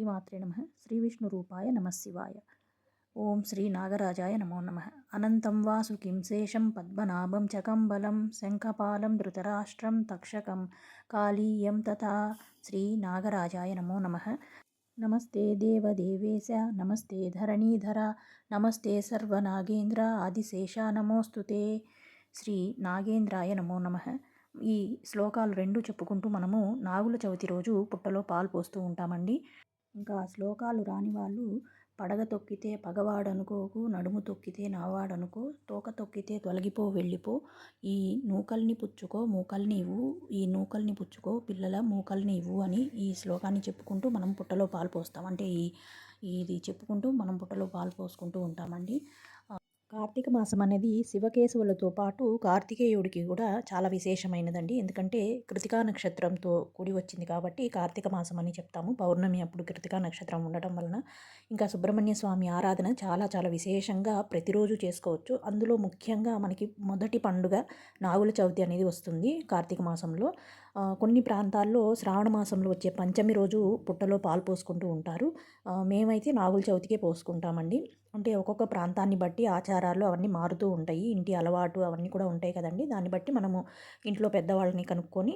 శ్రీమాత్రే నమ. శ్రీ విష్ణు రూపాయ నమశివాయ ఓం శ్రీ నాగరాజాయ నమో నమ. అనంతం వాసుకిం శేషం పద్మనాభం చకంబలం శంఖపాలం ధృతరాష్ట్రం తక్షకం కాళీయం తథా శ్రీ నాగరాజాయ నమో నమ. నమస్తే దేవదేవేశ నమస్తే ధరణీధర నమస్తే సర్వనాగేంద్ర ఆదిశేష నమోస్తుతే శ్రీ నాగేంద్రాయ నమో నమ. ఈ శ్లోకాలు రెండు చెప్పుకుంటూ మనము నాగుల చవితి రోజు పుట్టలో పాలు పోస్తూ ఉంటామండి. ఇంకా శ్లోకాలు రాని వాళ్ళు పడగ తొక్కితే పగవాడనుకోకు నడుము తొక్కితే నావాడనుకో తోక తొక్కితే తొలగిపో వెళ్ళిపో. ఈ నూకల్ని పుచ్చుకో మూకల్ని ఇవ్వు ఈ నూకల్ని పుచ్చుకో పిల్లల మూకల్ని ఇవ్వు అని ఈ శ్లోకాన్ని చెప్పుకుంటూ మనం పుట్టలో పాలు పోస్తాం. అంటే ఈ ఇది చెప్పుకుంటూ మనం పుట్టలో పాలు పోసుకుంటూ ఉంటామండి. కార్తీక మాసం అనేది శివకేశవులతో పాటు కార్తికేయుడికి కూడా చాలా విశేషమైనదండి. ఎందుకంటే కృతికా నక్షత్రంతో కూడి వచ్చింది కాబట్టి కార్తీక మాసం అని చెప్తాము. పౌర్ణమి అప్పుడు కృతికా నక్షత్రం ఉండటం వలన ఇంకా సుబ్రహ్మణ్య స్వామి ఆరాధన చాలా చాలా విశేషంగా ప్రతిరోజు చేసుకోవచ్చు. అందులో ముఖ్యంగా మనకి మొదటి పండుగ నాగుల చవితి అనేది వస్తుంది కార్తీక మాసంలో. కొన్ని ప్రాంతాల్లో శ్రావణ మాసంలో వచ్చే పంచమి రోజు పుట్టలో పాలు పోసుకుంటూ ఉంటారు. మేమైతే నాగుల చవితికే పోసుకుంటామండి. అంటే ఒక్కొక్క ప్రాంతాన్ని బట్టి ఆచారాలు అవన్నీ మారుతూ ఉంటాయి. ఇంటి అలవాటు అవన్నీ కూడా ఉంటాయి కదండి. దాన్ని బట్టి మనము ఇంట్లో పెద్దవాళ్ళని కనుక్కొని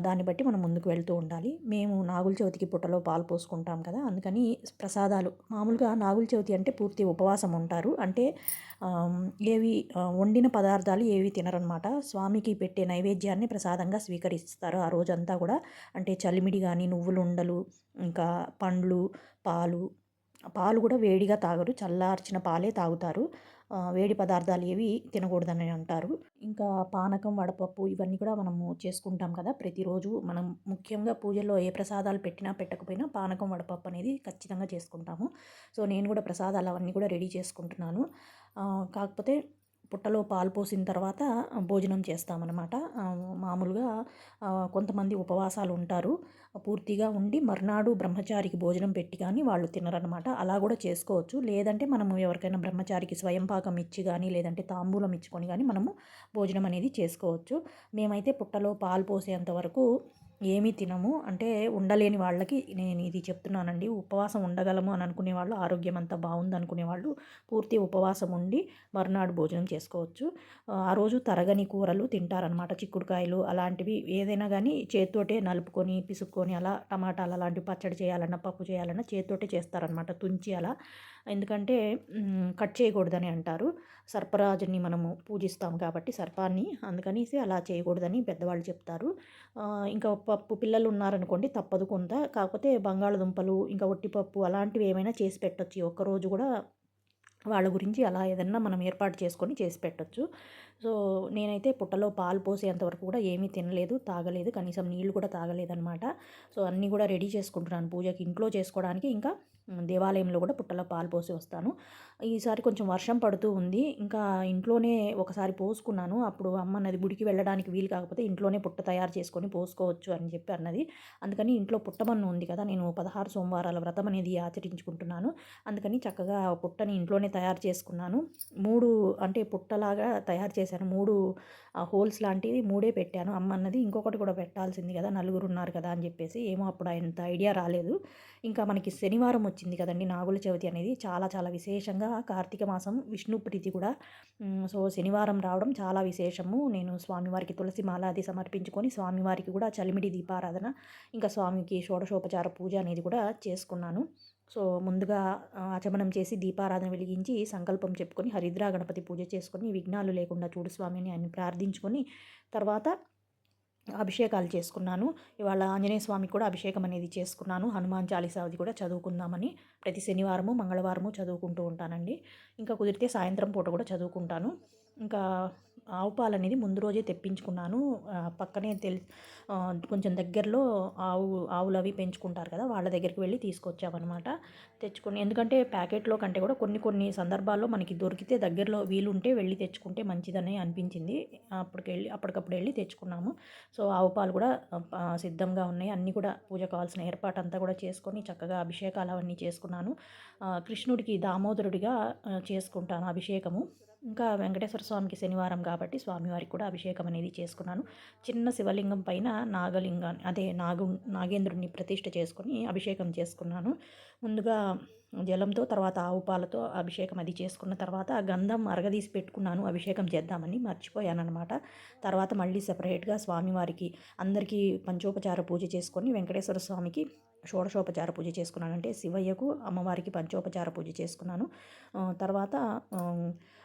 దాన్ని బట్టి మనం ముందుకు వెళ్తూ ఉండాలి. మేము నాగుల చవితికి పుట్టలో పాలు పోసుకుంటాం కదా అందుకని ప్రసాదాలు. మామూలుగా నాగుల చవితి అంటే పూర్తి ఉపవాసం ఉంటారు. అంటే ఏవి వండిన పదార్థాలు ఏవి తినరనమాట. స్వామికి పెట్టే నైవేద్యాన్ని ప్రసాదంగా స్వీకరిస్తారు ఆ రోజంతా కూడా. అంటే చలిమిడి కానీ నువ్వులు ఉండలు ఇంకా పండ్లు పాలు. పాలు కూడా వేడిగా తాగరు. చల్లార్చిన పాలే తాగుతారు. వేడి పదార్థాలు ఏవి తినకూడదని అంటారు. ఇంకా పానకం వడపప్పు ఇవన్నీ కూడా మనము చేసుకుంటాం కదా. ప్రతిరోజు మనం ముఖ్యంగా పూజల్లో ఏ ప్రసాదాలు పెట్టినా పెట్టకపోయినా పానకం వడపప్పు అనేది ఖచ్చితంగా చేసుకుంటాము. సో నేను కూడా ప్రసాదాలు అవన్నీ కూడా రెడీ చేసుకుంటున్నాను. కాకపోతే పుట్టలో పాలు పోసిన తర్వాత భోజనం చేస్తామన్నమాట. మామూలుగా కొంతమంది ఉపవాసాలు ఉంటారు. పూర్తిగా ఉండి మర్నాడు బ్రహ్మచారికి భోజనం పెట్టి కానీ వాళ్ళు తినరనమాట అలా కూడా చేసుకోవచ్చు. లేదంటే మనము ఎవరికైనా బ్రహ్మచారికి స్వయం పాకం ఇచ్చి కానీ లేదంటే తాంబూలం ఇచ్చుకొని కానీ మనము భోజనం అనేది చేసుకోవచ్చు. మేమైతే పుట్టలో పాలు పోసేంత వరకు ఏమీ తినము. అంటే ఉండలేని వాళ్ళకి నేను ఇది చెప్తున్నానండి. ఉపవాసం ఉండగలము అని అనుకునే వాళ్ళు ఆరోగ్యం అంతా బాగుంది అనుకునే వాళ్ళు పూర్తి ఉపవాసం ఉండి మరునాడు భోజనం చేసుకోవచ్చు. ఆ రోజు తరగని కూరలు తింటారనమాట చిక్కుడుకాయలు అలాంటివి ఏదైనా కానీ చేత్తోటే నలుపుకొని పిసుక్కొని అలా టమాటాలు అలాంటివి పచ్చడి చేయాలన్నా పప్పు చేయాలన్నా చేత్తోటే చేస్తారనమాట తుంచి అలా ఎందుకంటే కట్ చేయకూడదని అంటారు. సర్పరాజుని మనము పూజిస్తాం కాబట్టి సర్పాన్ని అందుకనేసి అలా చేయకూడదని పెద్దవాళ్ళు చెప్తారు. ఇంకా పప్పు పిల్లలు ఉన్నారనుకోండి తప్పదు కొంత. కాకపోతే బంగాళదుంపలు ఇంకా ఒట్టిపప్పు అలాంటివి ఏమైనా చేసి పెట్టచ్చు. ఒక్కరోజు కూడా వాళ్ళ గురించి అలా ఏదన్నా మనం ఏర్పాటు చేసుకొని చేసి పెట్టచ్చు. సో నేనైతే పుట్టలో పాలు పోసేంతవరకు కూడా ఏమీ తినలేదు తాగలేదు. కనీసం నీళ్ళు కూడా తాగలేదనమాట సో అన్నీ కూడా రెడీ చేసుకుంటున్నాను పూజకి. ఇంట్లో చేసుకోవడానికి ఇంకా దేవాలయంలో కూడా పుట్టలో పాలు పోసి వస్తాను. ఈసారి కొంచెం వర్షం పడుతూ ఉంది. ఇంకా ఇంట్లోనే ఒకసారి పోసుకున్నాను. అప్పుడు అమ్మ నది గుడికి వెళ్ళడానికి వీలు కాకపోతే ఇంట్లోనే పుట్ట తయారు చేసుకొని పోసుకోవచ్చు అని చెప్పి అన్నది. అందుకని ఇంట్లో పుట్టమన్ను ఉంది కదా నేను పదహారు సోమవారాల వ్రతం అనేది ఆచరించుకుంటున్నాను. అందుకని చక్కగా పుట్టని ఇంట్లోనే తయారు చేసుకున్నాను. మూడు అంటే పుట్టలాగా తయారు చేశాను. మూడు హోల్స్ లాంటివి మూడే పెట్టాను. అమ్మ అన్నది ఇంకొకటి కూడా పెట్టాల్సింది కదా నలుగురు ఉన్నారు కదా అని చెప్పేసి ఏమో అప్పుడు అంత ఐడియా రాలేదు. ఇంకా మనకి శనివారం వచ్చింది కదండి నాగుల చవితి అనేది. చాలా చాలా విశేషంగా కార్తీక మాసం విష్ణు ప్రీతి కూడా. సో శనివారం రావడం చాలా విశేషము. నేను స్వామివారికి తులసి మాల అది సమర్పించుకొని స్వామివారికి కూడా చలిమిడి దీపారాధన ఇంకా స్వామికి షోడశోపచార పూజ అనేది కూడా చేసుకున్నాను. సో ముందుగా ఆచమనం చేసి దీపారాధన వెలిగించి సంకల్పం చెప్పుకొని హరిద్రా గణపతి పూజ చేసుకొని విఘ్నాలు లేకుండా చూడు స్వామిని ఆయన ప్రార్థించుకొని తర్వాత అభిషేకాలు చేసుకున్నాను. ఇవాళ ఆంజనేయ స్వామికి కూడా అభిషేకం అనేది చేసుకున్నాను. హనుమాన్ చాలీసాది కూడా చదువుకుందామని ప్రతి శనివారము మంగళవారము చదువుకుంటూ ఉంటానండి. ఇంకా కుదిరితే సాయంత్రం పూట కూడా చదువుకుంటాను. ఇంకా ఆవు పాలు అనేది ముందు రోజే తెప్పించుకున్నాను. పక్కనే తెలి కొంచెం దగ్గరలో ఆవు ఆవులు అవి పెంచుకుంటారు కదా వాళ్ళ దగ్గరికి వెళ్ళి తీసుకొచ్చామన్నమాట. తెచ్చుకొని ఎందుకంటే ప్యాకెట్లో కంటే కూడా కొన్ని కొన్ని సందర్భాల్లో మనకి దొరికితే దగ్గరలో వీలుంటే వెళ్ళి తెచ్చుకుంటే మంచిదని అనిపించింది. అప్పటికి వెళ్ళి అప్పటికప్పుడు వెళ్ళి తెచ్చుకున్నాము. సో ఆవు పాలు కూడా సిద్ధంగా ఉన్నాయి. అన్నీ కూడా పూజ కావాల్సిన ఏర్పాటు అంతా కూడా చేసుకొని చక్కగా అభిషేకాలు అవన్నీ చేసుకున్నాను. కృష్ణుడికి దామోదరుడిగా చేసుకుంటాను అభిషేకము. ఇంకా వెంకటేశ్వర స్వామికి శనివారం కాబట్టి స్వామివారికి కూడా అభిషేకం అనేది చేసుకున్నాను. చిన్న శివలింగం పైన నాగలింగాన్ని అదే నాగు నాగేంద్రుడిని ప్రతిష్ఠ చేసుకొని అభిషేకం చేసుకున్నాను. ముందుగా జలంతో తర్వాత ఆవు పాలతో అభిషేకం అది చేసుకున్న తర్వాత గంధం అరగదీసి పెట్టుకున్నాను అభిషేకం చేద్దామని మర్చిపోయాను అనమాట తర్వాత మళ్ళీ సపరేట్గా స్వామివారికి అందరికీ పంచోపచార పూజ చేసుకొని వెంకటేశ్వర స్వామికి షోడశోపచార పూజ చేసుకున్నాను. అంటే శివయ్యకు అమ్మవారికి పంచోపచార పూజ చేసుకున్నాను. తర్వాత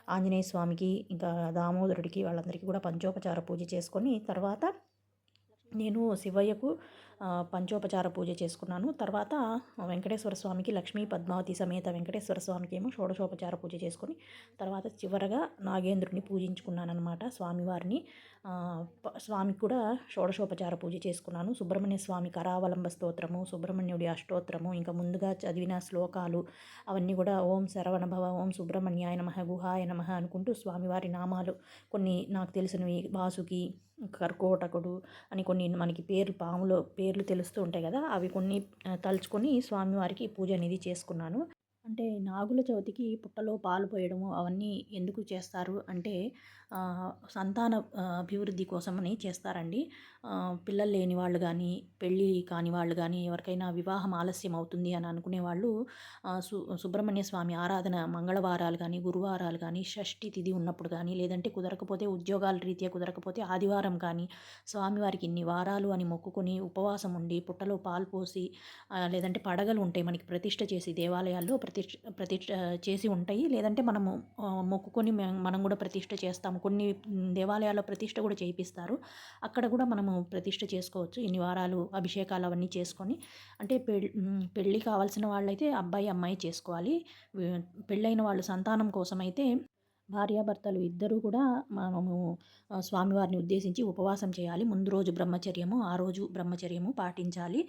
ఆంజనేయ స్వామికి ఇంకా దామోదరుడికి వాళ్ళందరికీ కూడా పంచోపచార పూజ చేసుకొని తర్వాత నేను శివయ్యకు పంచోపచార పూజ చేసుకున్నాను. తర్వాత వెంకటేశ్వర స్వామికి లక్ష్మీ పద్మావతి సమేత వెంకటేశ్వర స్వామికి ఏమో షోడశోపచార పూజ చేసుకుని తర్వాత చివరగా నాగేంద్రుని పూజించుకున్నాను అనమాట స్వామివారిని స్వామికి కూడా షోడశోపచార పూజ చేసుకున్నాను. సుబ్రహ్మణ్య స్వామి కరావలంబ స్తోత్రము సుబ్రహ్మణ్యుడి అష్టోత్తరము ఇంకా ముందుగా చదివిన శ్లోకాలు అవన్నీ కూడా ఓం శరవణభవ ఓం సుబ్రహ్మణ్యాయ నమ గుహాయ నమ అనుకుంటూ స్వామివారి నామాలు కొన్ని నాకు తెలిసినవి. వాసుకి కర్కోటకుడు అని కొన్ని మనకి పేర్లు పాములో పేరు పేర్లు తెలుస్తూ ఉంటాయి కదా అవి కొన్ని తలుచుకొని స్వామివారికి పూజ అనేది చేసుకున్నాను. అంటే నాగుల చవితికి పుట్టలో పాలు పోయడము అవన్నీ ఎందుకు చేస్తారు అంటే సంతాన అభివృద్ధి కోసమని చేస్తారండి. పిల్లలు లేని వాళ్ళు కానీ పెళ్ళి కాని వాళ్ళు కానీ ఎవరికైనా వివాహం ఆలస్యం అవుతుంది అని అనుకునే వాళ్ళు సు సుబ్రహ్మణ్య స్వామి ఆరాధన మంగళవారాలు కానీ గురువారాలు కానీ షష్ఠి తిథి ఉన్నప్పుడు కానీ లేదంటే కుదరకపోతే ఉద్యోగాల రీత్యా కుదరకపోతే ఆదివారం కానీ స్వామివారికి ఇన్ని వారాలు అని మొక్కుకొని ఉపవాసం ఉండి పుట్టలో పాలు పోసి లేదంటే పడగలు ఉంటాయి మనకి ప్రతిష్ట చేసి దేవాలయాల్లో ప్రతిష్ట ప్రతిష్ట చేసి ఉంటాయి. లేదంటే మనము మొక్కుకొని మనం కూడా ప్రతిష్ట చేస్తాము. కొన్ని దేవాలయాల్లో ప్రతిష్ట కూడా చేయిస్తారు అక్కడ కూడా మనము ప్రతిష్ట చేసుకోవచ్చు. ఇన్ని వారాలు అభిషేకాలు అవన్నీ చేసుకొని అంటే పెళ్ళి పెళ్ళి కావాల్సిన వాళ్ళైతే అబ్బాయి అమ్మాయి చేసుకోవాలి. పెళ్ళైన వాళ్ళు సంతానం కోసం అయితే భార్యాభర్తలు ఇద్దరూ కూడా మనము స్వామివారిని ఉద్దేశించి ఉపవాసం చేయాలి. ముందు రోజు బ్రహ్మచర్యము ఆ రోజు బ్రహ్మచర్యము పాటించాలి.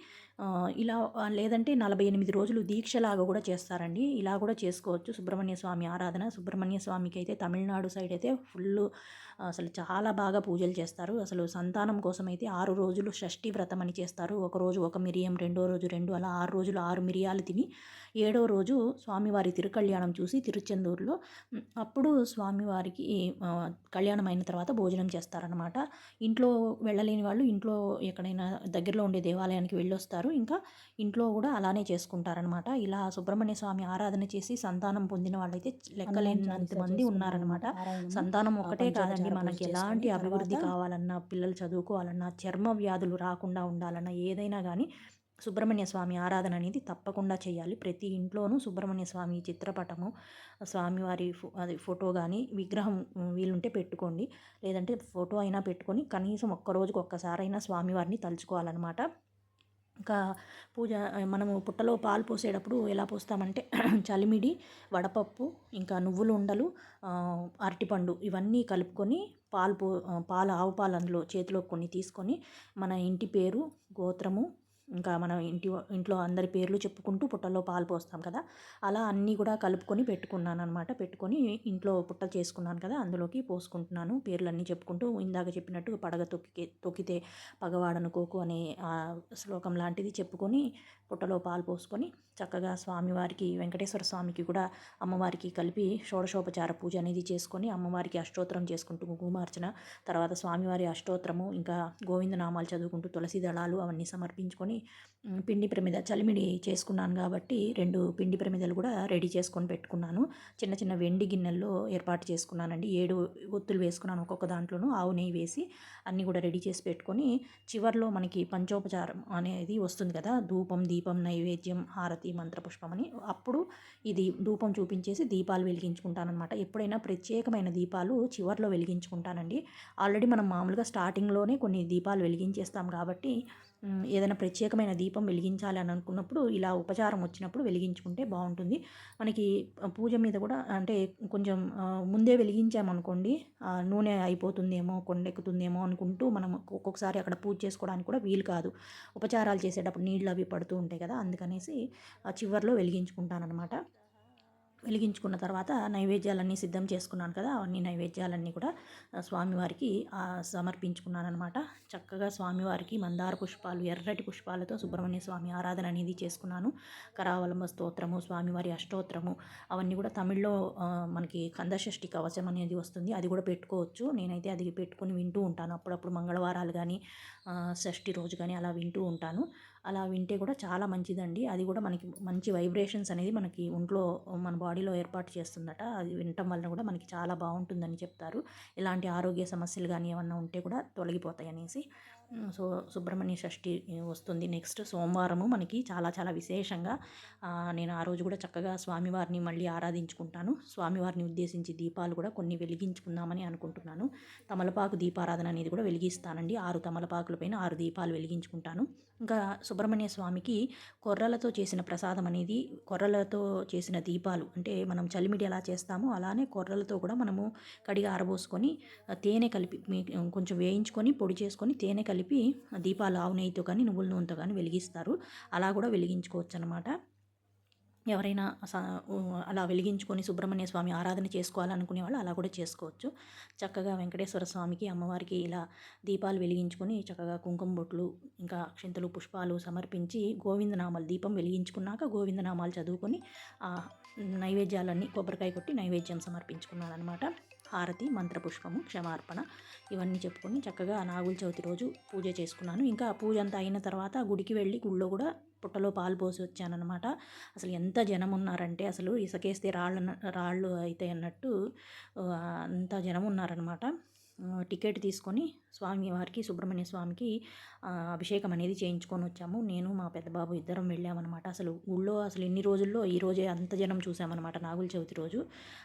ఇలా లేదంటే నలభై ఎనిమిది రోజులు దీక్షలాగా కూడా చేస్తారండి. ఇలా కూడా చేసుకోవచ్చు. సుబ్రహ్మణ్య స్వామి ఆరాధన సుబ్రహ్మణ్య స్వామికి అయితే తమిళనాడు సైడ్ అయితే ఫుల్ అసలు చాలా బాగా పూజలు చేస్తారు. అసలు సంతానం కోసం అయితే ఆరు రోజులు షష్ఠి వ్రతం అని చేస్తారు. ఒక రోజు ఒక మిరియం రెండో రోజు రెండు అలా ఆరు రోజులు ఆరు మిరియాలు తిని ఏడో రోజు స్వామివారి తిరుకళ్యాణం చూసి తిరుచెందూరులో అప్పుడు స్వామివారికి కళ్యాణం అయిన తర్వాత భోజనం చేస్తారనమాట ఇంట్లో వెళ్ళలేని వాళ్ళు ఇంట్లో ఎక్కడైనా దగ్గరలో ఉండే దేవాలయానికి వెళ్ళొస్తారు. ఇంకా ఇంట్లో కూడా అలానే చేసుకుంటారనమాట ఇలా సుబ్రహ్మణ్య స్వామి ఆరాధన చేసి సంతానం పొందిన వాళ్ళైతే లెక్కలేనంత మంది ఉన్నారనమాట సంతానం ఒకటే కాదండి మనకి ఎలాంటి అభివృద్ధి కావాలన్నా పిల్లలు చదువుకోవాలన్నా చర్మ వ్యాధులు రాకుండా ఉండాలన్నా ఏదైనా కానీ సుబ్రహ్మణ్య స్వామి ఆరాధన అనేది తప్పకుండా చేయాలి. ప్రతి ఇంట్లోనూ సుబ్రహ్మణ్య స్వామి చిత్రపటము స్వామివారి అది ఫోటో కానీ విగ్రహం వీలుంటే పెట్టుకోండి. లేదంటే ఫోటో అయినా పెట్టుకొని కనీసం ఒక్కరోజుకి ఒక్కసారైనా స్వామివారిని తలుచుకోవాలన్నమాట. ఇంకా పూజ మనము పుట్టలో పాలు పోసేటప్పుడు ఎలా పోస్తామంటే చలిమిడి వడపప్పు ఇంకా నువ్వులు ఉండలు అరటిపండు ఇవన్నీ కలుపుకొని పాలు పో పాలు ఆవు పాలు అందులో చేతిలో కొన్ని తీసుకొని మన ఇంటి పేరు గోత్రము ఇంకా మనం ఇంటి ఇంట్లో అందరి పేర్లు చెప్పుకుంటూ పుట్టలో పాలు పోస్తాం కదా అలా అన్నీ కూడా కలుపుకొని పెట్టుకున్నాను అనమాట పెట్టుకొని ఇంట్లో పుట్ట చేసుకున్నాను కదా అందులోకి పోసుకుంటున్నాను. పేర్లన్నీ చెప్పుకుంటూ ఇందాక చెప్పినట్టు పడగ తొక్కి తొక్కితే పగవాడనుకోకు అనే శ్లోకం లాంటిది చెప్పుకొని పుట్టలో పాలు పోసుకొని చక్కగా స్వామివారికి వెంకటేశ్వర స్వామికి కూడా అమ్మవారికి కలిపి షోడశోపచార పూజ అనేది చేసుకొని అమ్మవారికి అష్టోత్తరం చేసుకుంటూ కుంకుమార్చన తర్వాత స్వామివారి అష్టోత్తరము ఇంకా గోవిందనామాలు చదువుకుంటూ తులసి దళాలు అవన్నీ సమర్పించుకొని పిండి ప్రమిద చలిమిడి చేసుకున్నాను కాబట్టి రెండు పిండి ప్రమిదలు కూడా రెడీ చేసుకొని పెట్టుకున్నాను. చిన్న చిన్న వెండి గిన్నెల్లో ఏర్పాటు చేసుకున్నానండి. ఏడు ఒత్తులు వేసుకున్నాను ఒక్కొక్క దాంట్లోనూ. ఆవు నెయ్యి వేసి అన్నీ కూడా రెడీ చేసి పెట్టుకొని చివరిలో మనకి పంచోపచారం అనేది వస్తుంది కదా. ధూపం దీపం నైవేద్యం హారతి మంత్రపుష్పం అని. అప్పుడు ఇది ధూపం చూపించేసి దీపాలు వెలిగించుకుంటానమాట ఎప్పుడైనా ప్రత్యేకమైన దీపాలు చివరిలో వెలిగించుకుంటానండి. ఆల్రెడీ మనం మామూలుగా స్టార్టింగ్లోనే కొన్ని దీపాలు వెలిగించేస్తాం కాబట్టి ఏదైనా ప్రత్యేకమైన దీపం వెలిగించాలని అనుకున్నప్పుడు ఇలా ఉపచారం వచ్చినప్పుడు వెలిగించుకుంటే బాగుంటుంది. మనకి పూజ మీద కూడా అంటే కొంచెం ముందే వెలిగించామనుకోండి నూనె అయిపోతుందేమో కొండెక్కుతుందేమో అనుకుంటూ మనం ఒక్కొక్కసారి అక్కడ పూజ చేసుకోవడానికి కూడా వీలు కాదు. ఉపచారాలు చేసేటప్పుడు నీళ్ళు అవి పడుతూ ఉంటాయి కదా అందుకనేసి చివరిలో వెలిగించుకుంటానమాట వెలిగించుకున్న తర్వాత నైవేద్యాలన్నీ సిద్ధం చేసుకున్నాను కదా అవన్నీ నైవేద్యాలన్నీ కూడా స్వామివారికి సమర్పించుకున్నాను అనమాట చక్కగా స్వామివారికి మందార పుష్పాలు ఎర్రటి పుష్పాలతో సుబ్రహ్మణ్య స్వామి ఆరాధన అనేది చేసుకున్నాను. కరావలంబ స్తోత్రము స్వామివారి అష్టోత్తరము అవన్నీ కూడా తమిళ్ళో మనకి కందషష్ఠి కవచం అనేది వస్తుంది. అది కూడా పెట్టుకోవచ్చు. నేనైతే అది పెట్టుకుని వింటూ ఉంటాను. అప్పుడప్పుడు మంగళవారాలు కానీ షష్ఠి రోజు కానీ అలా వింటూ ఉంటాను. అలా వింటే కూడా చాలా మంచిదండి. అది కూడా మనకి మంచి వైబ్రేషన్స్ అనేది మనకి ఒంట్లో మన బాడీలో ఏర్పాటు చేస్తుందట. అది వినటం వలన కూడా మనకి చాలా బాగుంటుందని చెప్తారు. ఇలాంటి ఆరోగ్య సమస్యలు కానీ ఏమన్నా ఉంటే కూడా తొలగిపోతాయి అనేసి సో సుబ్రహ్మణ్య షష్ఠి వస్తుంది నెక్స్ట్ సోమవారము మనకి చాలా చాలా విశేషంగా. నేను ఆ రోజు కూడా చక్కగా స్వామివారిని మళ్ళీ ఆరాధించుకుంటాను. స్వామివారిని ఉద్దేశించి దీపాలు కూడా కొన్ని వెలిగించుకుందామని అనుకుంటున్నాను. తమలపాకు దీపారాధన అనేది కూడా వెలిగిస్తానండి. ఆరు తమలపాకుల పైన ఆరు దీపాలు వెలిగించుకుంటాను. ఇంకా సుబ్రహ్మణ్య స్వామికి కొర్రలతో చేసిన ప్రసాదం అనేది కొర్రలతో చేసిన దీపాలు అంటే మనం చలిమిడి ఎలా చేస్తామో అలానే కొర్రలతో కూడా మనము కడిగి ఆరబోసుకొని తేనె కలిపి కొంచెం వేయించుకొని పొడి చేసుకొని తేనె కలిపి కలిపి దీపాలు ఆవు నెయ్యితో కానీ నువ్వుల నూనెతో కానీ వెలిగిస్తారు. అలా కూడా వెలిగించుకోవచ్చు అనమాట ఎవరైనా అలా వెలిగించుకొని సుబ్రహ్మణ్య స్వామి ఆరాధన చేసుకోవాలనుకునే వాళ్ళు అలా కూడా చేసుకోవచ్చు. చక్కగా వెంకటేశ్వర స్వామికి అమ్మవారికి ఇలా దీపాలు వెలిగించుకొని చక్కగా కుంకుమ బొట్లు ఇంకా అక్షింతలు పుష్పాలు సమర్పించి గోవిందనామాలు దీపం వెలిగించుకున్నాక గోవిందనామాలు చదువుకొని నైవేద్యాలన్నీ కొబ్బరికాయ కొట్టి నైవేద్యం సమర్పించుకున్నాను అనమాట హారతి మంత్రపుష్పము క్షమార్పణ ఇవన్నీ చెప్పుకొని చక్కగా నాగుల చవితి రోజు పూజ చేసుకున్నాను. ఇంకా పూజ అంతా అయిన తర్వాత గుడికి వెళ్ళి గుళ్ళో కూడా పుట్టలో పాలు పోసి వచ్చానమాట అసలు ఎంత జనం ఉన్నారంటే అసలు ఇసకేస్తే రాళ్ళు రాళ్ళు అయితే అన్నట్టు అంత జనం ఉన్నారనమాట టికెట్ తీసుకొని స్వామి వారికి సుబ్రహ్మణ్య స్వామికి అభిషేకం అనేది చేయించుకొని వచ్చాము. నేను మా పెద్దబాబు ఇద్దరం వెళ్ళామన్నమాట. అసలు ఊళ్ళో అసలు ఎన్ని రోజుల్లో ఈ రోజే అంత జనం చూసామన్నమాట నాగుల చవితి రోజు.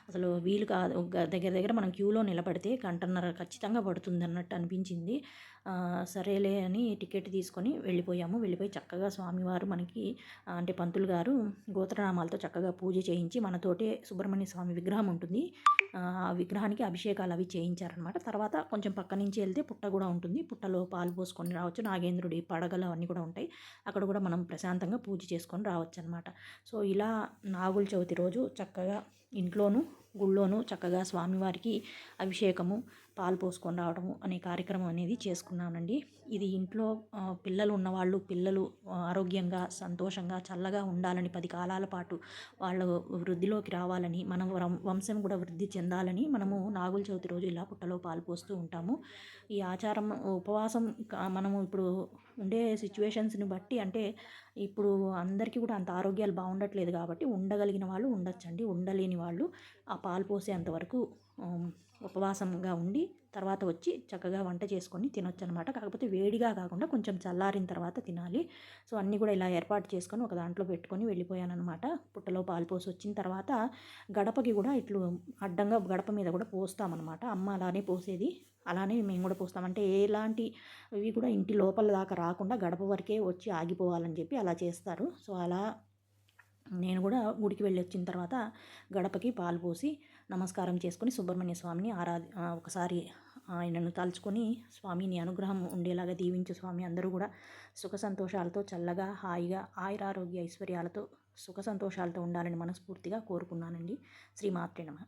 అసలు వీలు కాదు దగ్గర దగ్గర మనం క్యూలో నిలబడితే గంటన్నర ఖచ్చితంగా పడుతుంది అన్నట్టు అనిపించింది. సరేలే అని టికెట్ తీసుకొని వెళ్ళిపోయాము. వెళ్ళిపోయి చక్కగా స్వామివారు మనకి అంటే పంతులు గారు గోత్రనామాలతో చక్కగా పూజ చేయించి మనతోటే సుబ్రహ్మణ్య స్వామి విగ్రహం ఉంటుంది. విగ్రహానికి అభిషేకాలు అవి చేయించారనమాట తర్వాత కొంచెం పక్క నుంచి వెళ్తే పుట్ట కూడా ఉంటుంది. పుట్టలో పాలు పోసుకొని రావచ్చు. నాగేంద్రుడి పడగలు అవన్నీ కూడా ఉంటాయి. అక్కడ కూడా మనం ప్రశాంతంగా పూజ చేసుకొని రావచ్చు అనమాట సో ఇలా నాగుల చవితి రోజు చక్కగా ఇంట్లోనూ గుళ్ళోనూ చక్కగా స్వామివారికి అభిషేకము పాలు పోసుకొని రావడము అనే కార్యక్రమం అనేది చేసుకున్నానండి. ఇది ఇంట్లో పిల్లలు ఉన్నవాళ్ళు పిల్లలు ఆరోగ్యంగా సంతోషంగా చల్లగా ఉండాలని పది కాలాల పాటు వాళ్ళు వృద్ధిలోకి రావాలని మన వంశం కూడా వృద్ధి చెందాలని మనము నాగుల చవితి రోజు ఇలా పుట్టలో పాలు పోస్తూ ఉంటాము. ఈ ఆచారం ఉపవాసం మనము ఇప్పుడు ఉండే సిచ్యువేషన్స్ని బట్టి అంటే ఇప్పుడు అందరికీ కూడా అంత ఆరోగ్యాలు బాగుండట్లేదు కాబట్టి ఉండగలిగిన వాళ్ళు ఉండొచ్చండి. ఉండలేని వాళ్ళు ఆ పాలు పోసేంతవరకు ఉపవాసంగా ఉండి తర్వాత వచ్చి చక్కగా వంట చేసుకొని తినొచ్చు అనమాట కాకపోతే వేడిగా కాకుండా కొంచెం చల్లారిన తర్వాత తినాలి. సో అన్నీ కూడా ఇలా ఏర్పాటు చేసుకొని ఒక దాంట్లో పెట్టుకొని వెళ్ళిపోయాను అనమాట పుట్టలో పాలు పోసి వచ్చిన తర్వాత గడపకి కూడా ఇట్లు అడ్డంగా గడప మీద కూడా పోస్తామన్నమాట అమ్మ అలానే పోసేది. అలానే మేము కూడా పోస్తాం. అంటే ఎలాంటి ఇవి కూడా ఇంటి లోపల దాకా రాకుండా గడప వరకే వచ్చి ఆగిపోవాలని చెప్పి అలా చేస్తారు. సో అలా నేను కూడా గుడికి వెళ్ళి వచ్చిన తర్వాత గడపకి పాలు పోసి నమస్కారం చేసుకుని సుబ్రహ్మణ్య స్వామిని ఆరా ఒకసారి ఆయనను తలుచుకొని స్వామిని అనుగ్రహం ఉండేలాగా దీవించు స్వామి అందరూ కూడా సుఖ సంతోషాలతో చల్లగా హాయిగా ఆయురారోగ్య ఐశ్వర్యాలతో సుఖ సంతోషాలతో ఉండాలని మనస్ఫూర్తిగా కోరుకున్నానండి. శ్రీమాత్రి నమ.